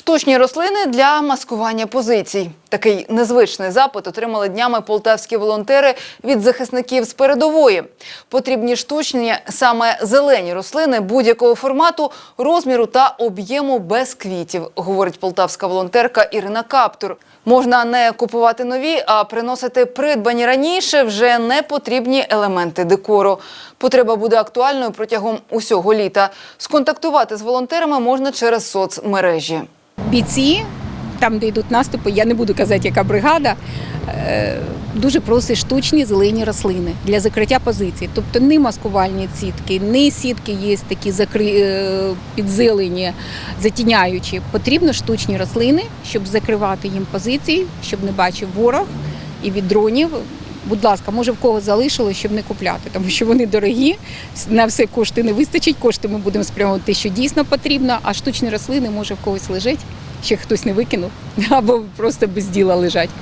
Штучні рослини для маскування позицій. Такий незвичний запит отримали днями полтавські волонтери від захисників з передової. Потрібні штучні саме зелені рослини будь-якого формату, розміру та об'єму без квітів, говорить полтавська волонтерка Ірина Каптур. Можна не купувати нові, а приносити придбані раніше вже не потрібні елементи декору. Потреба буде актуальною протягом усього літа. Сконтактувати з волонтерами можна через соцмережі. Бійці, там, де йдуть наступи, я не буду казати, яка бригада, е, дуже просить штучні зелені рослини для закриття позицій. Тобто не маскувальні сітки, не сітки є такі закри... е, підзелені, затіняючі. Потрібно штучні рослини, щоб закривати їм позиції, щоб не бачив ворог і від дронів. Будь ласка, може в кого залишилось, щоб не купляти, тому що вони дорогі, на все кошти не вистачить. Кошти ми будемо спрямовувати те, що дійсно потрібно, а штучні рослини може в когось лежить, ще хтось не викинув, або просто без діла лежать.